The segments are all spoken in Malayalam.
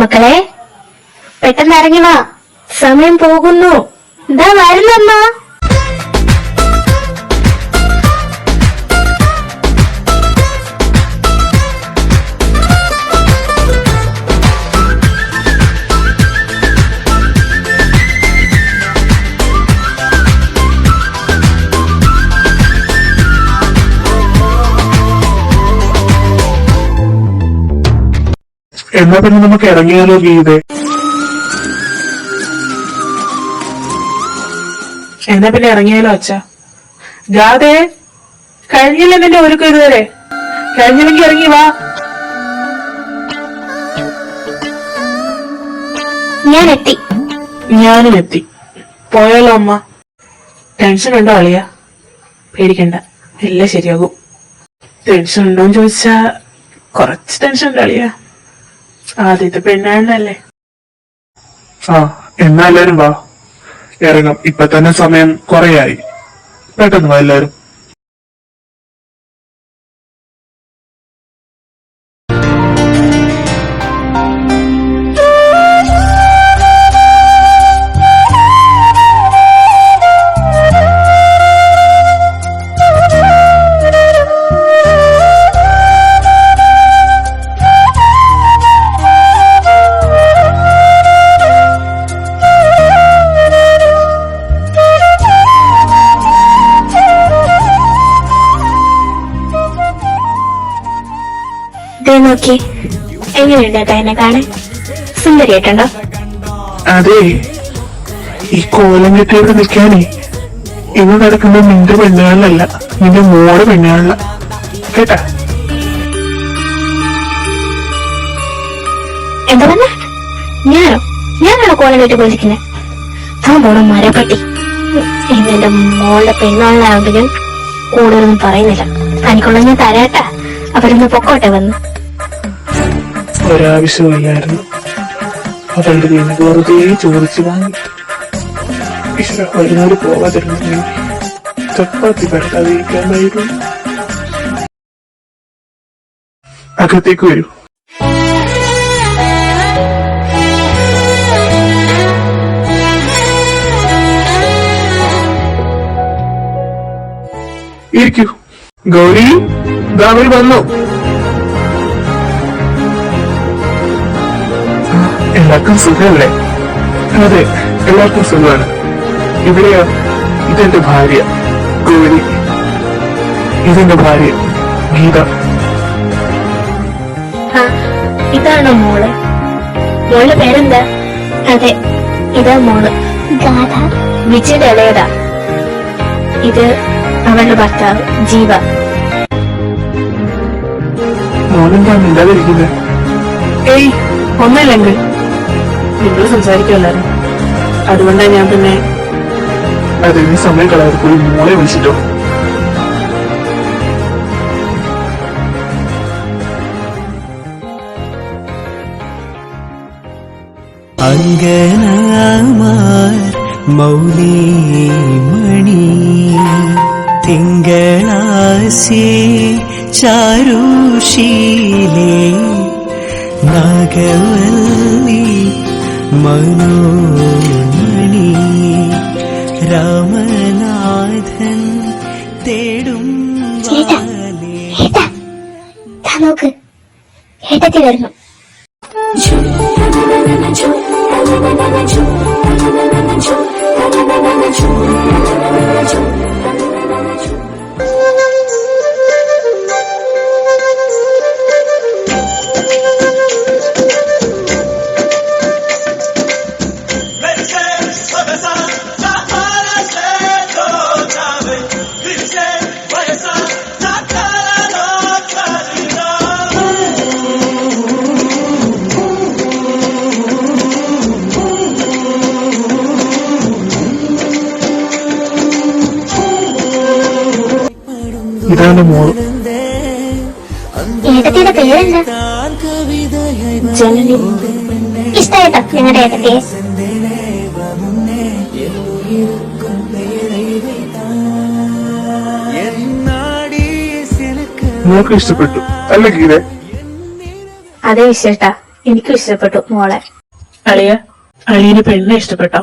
മക്കളെ പെട്ടെന്ന് ഇറങ്ങി വാ. സമയം പോകുന്നു. ഇതാ വരുന്നമ്മ? എന്നാ പിന്നെ നമുക്ക് ഇറങ്ങിയാലോ ഗീത? എന്നാ പിന്നെ ഇറങ്ങിയാലോ അച്ഛ? ഗാതെ കഴിഞ്ഞില്ല നിന്റെ ഒരുക്കം ഇതുവരെ? കഴിഞ്ഞില്ലെങ്കിൽ ഇറങ്ങി വാ. ഞാൻ എത്തി ഞാനും എത്തി. പോയാലോ അമ്മ? ടെൻഷൻ ഉണ്ടോ അളിയ? പേടിക്കണ്ട. എല്ലാം ശരിയാകും. ടെൻഷൻ ഉണ്ടോന്ന് ചോദിച്ചാ കുറച്ച് ടെൻഷൻ ഉണ്ട് അളിയ. ആദ്യത്തെ പെണ്ണാണല്ലേ? ആ എന്നാ എല്ലാരും വാ. ഇറങ്ങാം. ഇപ്പൊ തന്നെ സമയം കുറയായി. പെട്ടെന്ന് വാ എല്ലാരും. ദേ നോക്കി. എങ്ങനെയുണ്ട് ഏട്ടാ എന്നെ കാണാൻ? സുന്ദരിയായിട്ടുണ്ടോ? അതെ. ഈ കോലം കെട്ടിയോട് നിൽക്കാനേ. ഇന്ന് നടക്കുന്ന നിന്റെ പെണ്ണുകളിലല്ല നിന്റെ മോടെ പെണ്ണുകളില. കേട്ടാ? എന്താ പറഞ്ഞ? ഞാനോ? ഞാനാണോ കോലം കെട്ടി പോയിരിക്കുന്നത് താൻ പോണ ഇന്ന് എന്റെ മോളുടെ പെണ്ണുകളിലായതുകൊണ്ട് ഞാൻ കൂടുതലൊന്നും പറയുന്നില്ല. തനിക്കുള്ള ഞാൻ തരാട്ടാ. അവരൊന്ന് പൊക്കോട്ടെ വന്ന്. ഒരാവശ്യമില്ലായിരുന്നു. അതുകൊണ്ട് ഞാൻ വെറുതെ ചോദിച്ചു വാങ്ങി. ഒരുനാട് പോകാതിരുന്നു ചപ്പാത്തി പെട്ടാതിരിക്കാമായിരുന്നു അകത്തേക്ക് വരൂ. ഇരിക്കൂ. ഗൗരി ഗൗരി വന്നു. എല്ലാവർക്കും സുഖമല്ലേ അതെ എല്ലാവർക്കും സുഖമാണ്. ഇവിടെയോ ഇതെന്റെ ഭാര്യ ഗൗരി. ഇതെന്റെ ഭാര്യ ഗീത. ആ, ഇതാണോ മോൾ? മോളുടെ പേരെന്താ? അതെ ഇതാ മോൾ. ഗാഥ. വിജയുടെ ഇളയതാ. ഇത് അവളുടെ ഭർത്താവ് ജീവ. മോളെന്താ മിണ്ടാതിരിക്കുന്നത് ഏയ് ഒന്നല്ലെങ്കിൽ നിങ്ങൾ സംസാരിക്കുമല്ലായിരുന്നു അതുകൊണ്ടാ ഞാൻ പിന്നെ അതെ നീ സമയം കളയാതെ പോയി മോളെ വിളിച്ചിട്ടോ? അങ്കനമാർ മൗലിമണി തിങ്കളാസി ചാരുശീലേ നാഗവല്ലി മനോമണി രാമനാഥൻ തേടും നോക്ക്. ഏട്ടത്തി വരുന്നു. ഇതാണ് മോൾ. ഏട്ടത്തിയുടെ പേരെന്താ? ജനനി. ഇഷ്ടായിട്ടോ ഞങ്ങളുടെ ഏട്ടത്തിയെ മോൾക്ക് ഇഷ്ടപ്പെട്ടു. അല്ല ഗീതേ? അതെ വിശേഷ എനിക്കും ഇഷ്ടപ്പെട്ടു മോളെ. അളിയ അളിയന് പെണ്ണെ ഇഷ്ടപ്പെട്ടോ?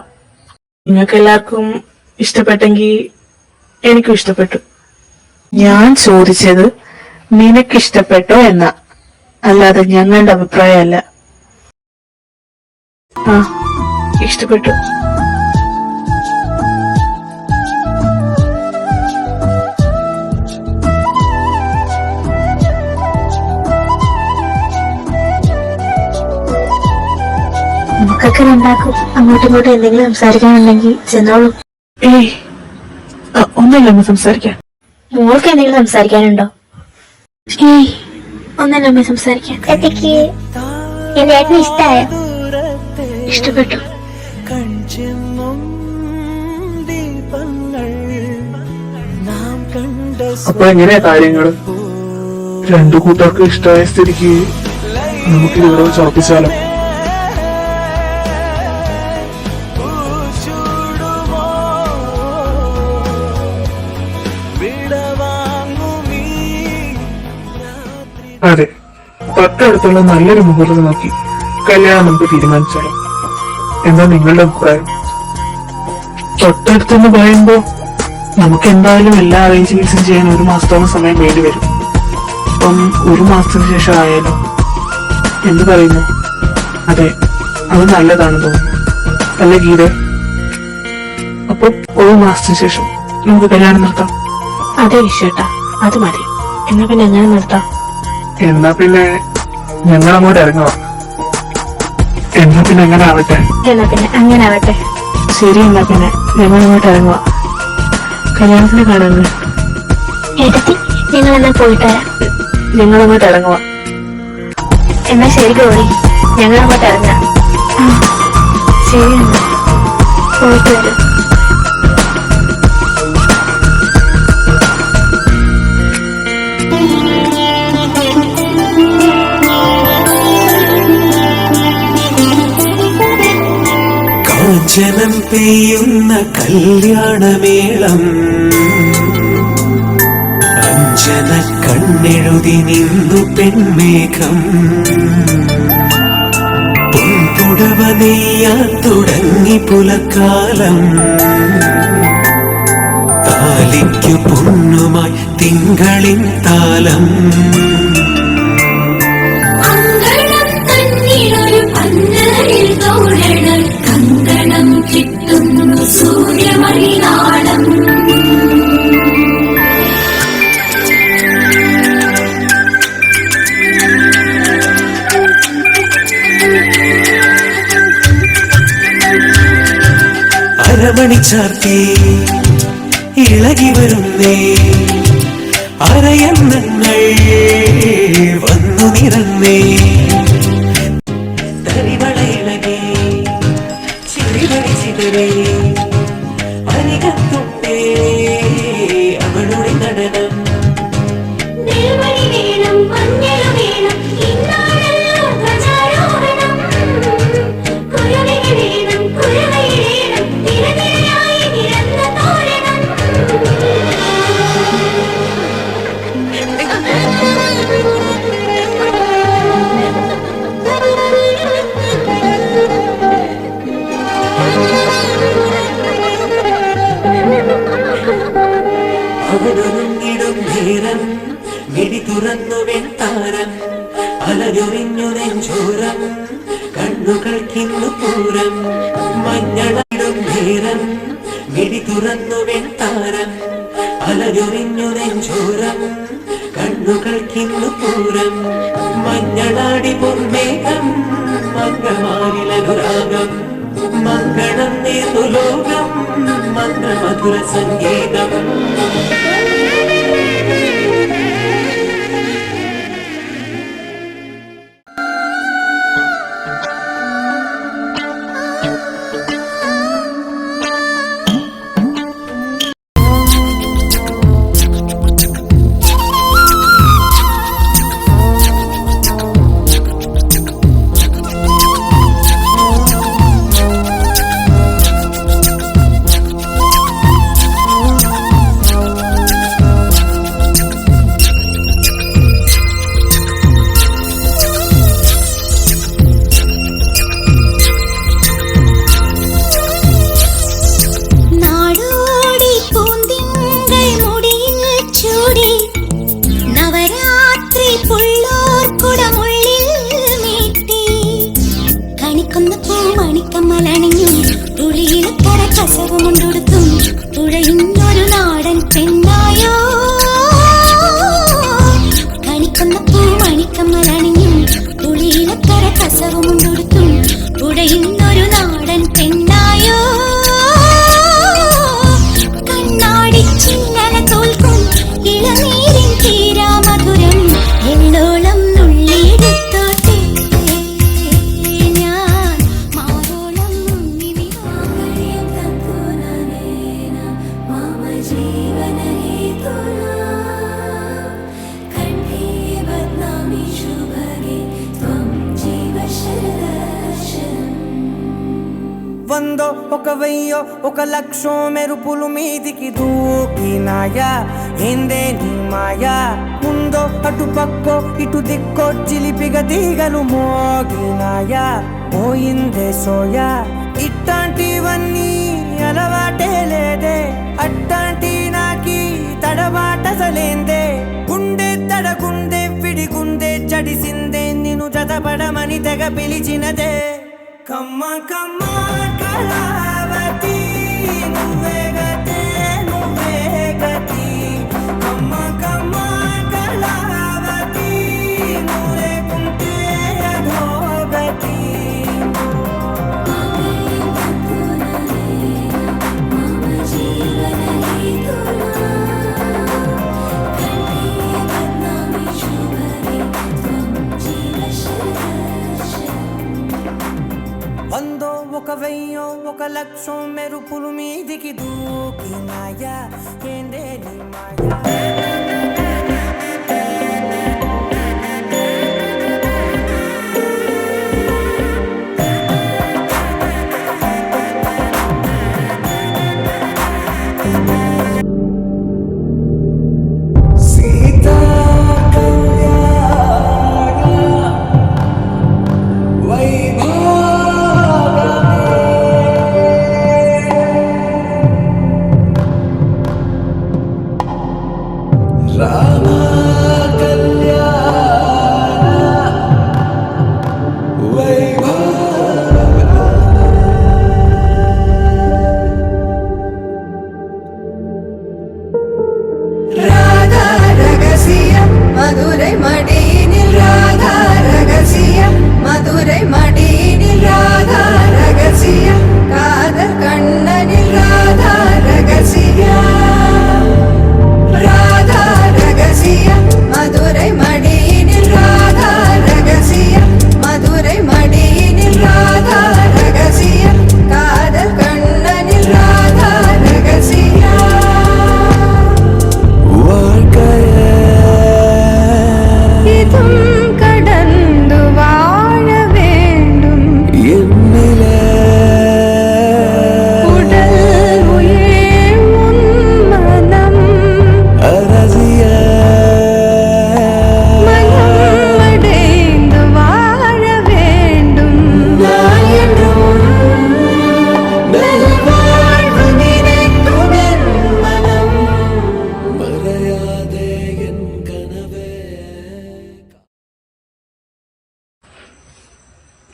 നിങ്ങൾക്ക് എല്ലാവർക്കും ഇഷ്ടപ്പെട്ടെങ്കിൽ എനിക്കും ഇഷ്ടപ്പെട്ടു. ഞാൻ ചോദിച്ചത് നിനക്കിഷ്ടപ്പെട്ടോ എന്ന. അല്ലാതെ ഞങ്ങളുടെ അഭിപ്രായമല്ല. ആ ഇഷ്ടപ്പെട്ടു. നമുക്കൊക്കെ രണ്ടാക്കും. അങ്ങോട്ടും ഇങ്ങോട്ടും എന്തെങ്കിലും സംസാരിക്കാനുണ്ടെങ്കിൽ ചെന്നോളൂ. ഏയ് ഒന്നുമില്ല അമ്മ സംസാരിക്കാൻ മോൾക്ക് എന്തെങ്കിലും സംസാരിക്കാനുണ്ടോ? ഏയ് ഒന്നല്ല അമ്മ സംസാരിക്കാൻ കത്തിക്ക് എന്റെ ഏട്ടന് ഇഷ്ടായോ? ഇഷ്ടപ്പെട്ടു. അപ്പൊ എങ്ങനെയാ കാര്യങ്ങൾ? രണ്ടു കൂട്ടർക്ക് ഇഷ്ടമായ സ്ഥിതിക്ക് നമുക്ക് ഇവിടെ വെച്ച് ഉറപ്പിച്ചാലോ അതെ. തൊട്ടടുത്തുള്ള നല്ലൊരു മുഹൂർത്തം നോക്കി കല്യാണം നമുക്ക് തീരുമാനിച്ചാലോ എന്താ നിങ്ങളുടെ അഭിപ്രായം? തൊട്ടടുത്തെന്ന് പറയുമ്പോ നമുക്ക് എന്തായാലും എല്ലാ അറേഞ്ച്മെന്റ്സും ചെയ്യാൻ ഒരു മാസത്തോളം സമയം വേണ്ടി വരും. അപ്പം ഒരു മാസത്തിന് ശേഷം ആയാലോ? എന്ത് പറയുന്നു? അതെ അത് നല്ലതാണ് തോന്നുന്നു. അല്ലെ ഗീത? അപ്പൊ ഒരു മാസത്തിന് ശേഷം നമുക്ക് കല്യാണം നടത്താം അതെ വിഷയട്ടാ അത് മതി. എന്നാ പിന്നെ എങ്ങനെ നിർത്താം? എന്നാ പിന്നെ ഞങ്ങൾ അങ്ങോട്ട് ഇറങ്ങുക എന്നാ പിന്നെ അങ്ങനെ ആവട്ടെ. എന്നാ പിന്നെ അങ്ങനെ ആവട്ടെ. ശരി എന്നാ പിന്നെ ഞങ്ങൾ അങ്ങോട്ട് ഇറങ്ങുക കല്യാണത്തിന് കാണാന്ന്. ഏട്ടത്തി നിങ്ങൾ എന്നാ പോയിട്ട് വരാം. ഞങ്ങൾ അങ്ങോട്ട് ഇറങ്ങുക എന്നാ ശരി ഗൗരി. ഞങ്ങൾ അങ്ങോട്ട് ഇറങ്ങാം ശരി എന്നാ. പോയിട്ട് വരും. കാഞ്ചനം പെയ്യുന്ന കല്യാണമേളം അഞ്ജന കണ്ണെഴുതി നിന്നു പെൺമേഘം. പൊൻപുടവ നെയ്യാൻ തുടങ്ങി പുലക്കാലം. താലിക്കു പൊന്നുമായി തിങ്കളിൻ താലം. അങ്കണം തന്നിലൊരു പന്നലിൽ കങ്കണം കിട്ടുന്നു സൂര്യമണിനാളം. അരമണി ചാർത്തി ഇളകി വരുന്നേ അരയന്നങ്ങൾ വന്നു നിറന്നേ. അലഞ്ഞൊറിഞ്ഞു നെഞ്ചോരം കണ്ണുകൾക്കിന്നു പൂരം മഞ്ഞളാടി പൊന്മേഘം മംഗമാരിലനുരാഗം മംഗളം നേർന്നു ലോകം മന്ത്രമധുര സംഗീതം. കണിക്കൊന്ന തുളിയിൽ കര കസവുമുണ്ടൊടുത്തും. തുഴയുന്നൊരു നാടൻ പെണ്ണായോ? കണിക്കുന്ന പൂ മണിക്കമ്മലണിഞ്ഞു കര കസവുമുണ്ടൊടുത്തും. തുഴയുന്നൊരു നാടൻ ఒక వెయ్యో ఒక లక్షో మెరుపులు మీదికి దూకినాయా? ఏందే నీ మాయా? ముందో అటు పక్కో ఇటు దిక్కో చిలిపిగ తీగలు మోగినాయా? పోయిందే సోయా. ఇట్లాంటివన్నీ అలవాటే లేదే. అట్టాంటి నాకి తడబాటసలేందే గుండె తడగుండె విడి గుండె చడిసిందే. నిన్ను జతపడమని తెగ పిలిచినదే. కమ్మ కమ్మ కళావతి వందో ఒక వెయ్యో ఒక లక్షం మెరుపులు మీదికి దూకినాయా ఏందే నీ మాయా?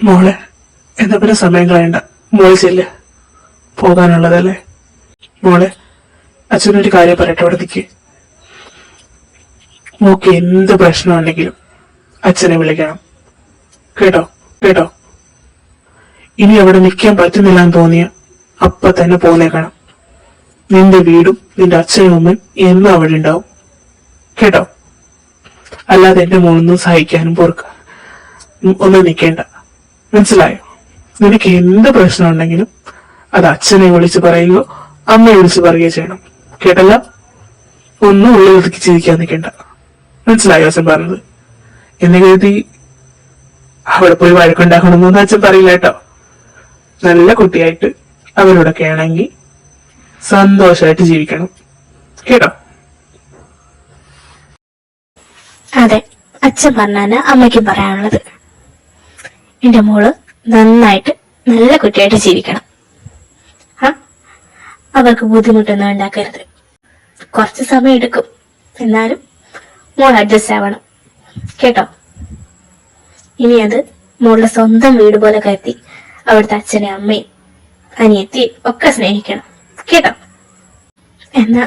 മോളെ എന്നാ പിന്നെ സമയം കളയണ്ട. മോൾ ചെല്ല്. പോകാനുള്ളതല്ലേ? മോളെ അച്ഛനൊരു കാര്യം പറയട്ടെ അവിടെ നിൽക്കേ മോക്ക് എന്ത് പ്രശ്നമുണ്ടെങ്കിലും അച്ഛനെ വിളിക്കണം. കേട്ടോ? കേട്ടോ? ഇനി അവിടെ നിൽക്കാൻ പറ്റുന്നില്ല എന്ന് തോന്നിയ അപ്പ തന്നെ പോന്നേക്കണം. നിന്റെ വീടും നിന്റെ അച്ഛനും അമ്മയും എന്നും അവിടെ ഉണ്ടാവും. കേട്ടോ? അല്ലാതെ എന്റെ മോളൊന്നും സഹിക്കാനും പൊറുക്ക. ഒന്നും നിൽക്കേണ്ട. മനസ്സിലായോ? നിനക്ക് എന്ത് പ്രശ്നം ഉണ്ടെങ്കിലും അത് അച്ഛനെ വിളിച്ച് പറയുകയോ അമ്മയെ വിളിച്ച് പറയുകയോ ചെയ്യണം. കേട്ടല്ല? ഒന്നും ഉള്ളിൽ ഒതുക്കി ചിരിക്കാൻ നിൽക്കേണ്ട. മനസ്സിലായോ അച്ഛൻ പറഞ്ഞത്? എന്ന് കരുതി അവിടെ പോയി വഴക്കുണ്ടാക്കണമെന്നൊന്നും അച്ഛൻ പറയില്ല കേട്ടോ. നല്ല കുട്ടിയായിട്ട് അവരോടൊക്കെ ആണെങ്കിൽ സന്തോഷമായിട്ട് ജീവിക്കണം. കേട്ടോ? അതെ അച്ഛൻ പറഞ്ഞാണ് അമ്മയ്ക്ക് പറയാനുള്ളത്. എന്റെ മോൾ നന്നായിട്ട് നല്ല കുട്ടിയായിട്ട് ജീവിക്കണം. ആ അവർക്ക് ബുദ്ധിമുട്ടൊന്നും ഉണ്ടാക്കരുത്. കുറച്ച് സമയം എടുക്കും. എന്നാലും മോൾ അഡ്ജസ്റ്റ് ആവണം. കേട്ടോ? ഇനി അത് മോളുടെ സ്വന്തം വീട് പോലെ കരുതി അവിടുത്തെ അച്ഛനെ അമ്മയും അനിയത്തിയും ഒക്കെ സ്നേഹിക്കണം. കേട്ടോ? എന്നാ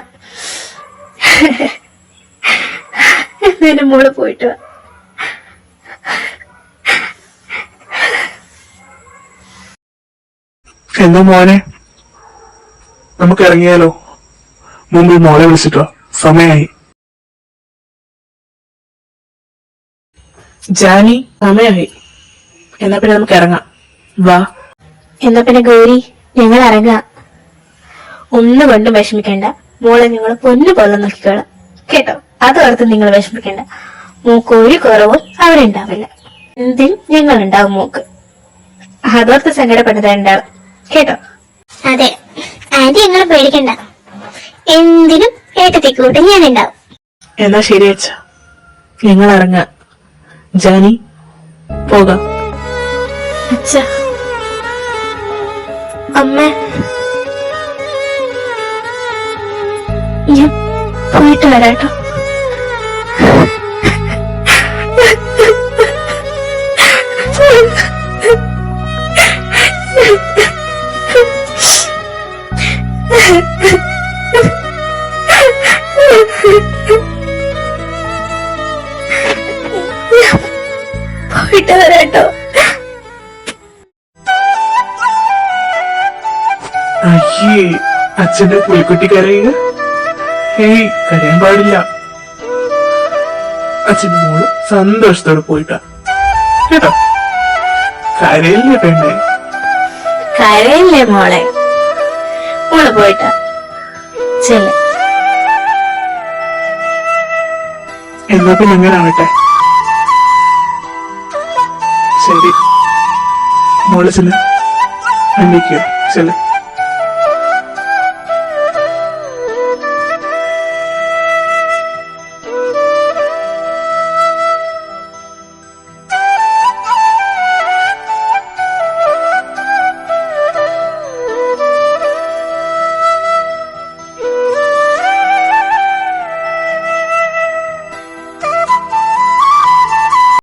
എന്നാ മോൾ പോയിട്ട് വാ. എന്താ മോനെ? നമുക്ക് ഇറങ്ങിയാലോ മുമ്പിൽ മോളെ വിളിച്ചിട്ടോ. സമയായി. ജാനി സമയായി. എന്നാ പിന്നെ നമുക്ക് ഇറങ്ങാം വാ. എന്നാ പിന്നെ ഗൗരി ഞങ്ങൾ ഇറങ്ങാം ഒന്നും കൊണ്ടും വിഷമിക്കണ്ട. മോളെ നിങ്ങൾ പൊന്നു പോലെ നോക്കിക്കോളാം. കേട്ടോ? അതോർത്ത് നിങ്ങൾ വിഷമിക്കണ്ട. മൂക്ക് ഒരു കുറവും അവിടെ ഉണ്ടാവില്ല. എന്തിനും ഞങ്ങൾ ഉണ്ടാവും മൂക്ക്? അതോർത്ത് സങ്കടപ്പെട്ടത് ഉണ്ടാവും കേട്ടോ? അതെ. ആന്റി ഞങ്ങളെ പേടിക്കണ്ട. എന്തിനും ഏട്ടത്തിക്കൂട്ട് ഞാൻ ഉണ്ടാവും എന്നാ ശരി അച്ഛ. ഞങ്ങൾ ഇറങ്ങാം ജാനി പോകാം. അച്ഛ. അമ്മ. ഞാൻ പോയിട്ട് വരാട്ടോ പോയിട്ട് വരാട്ടോ അയ്യേ അച്ഛന്റെ പുലിക്കുട്ടി കരയുക ഹേയ് കരയാൻ പാടില്ല. അച്ഛൻ മോൾ സന്തോഷത്തോടെ പോയിട്ടാ. കേട്ടോ? കരയില്ലേ പെണ്ണേ? കരയല്ലേ മോളെ? മോൾ പോയിട്ടാ. ചെല്ലേ. എന്നാ പിന്നെ അങ്ങനെ ശരി. മോളിസിന്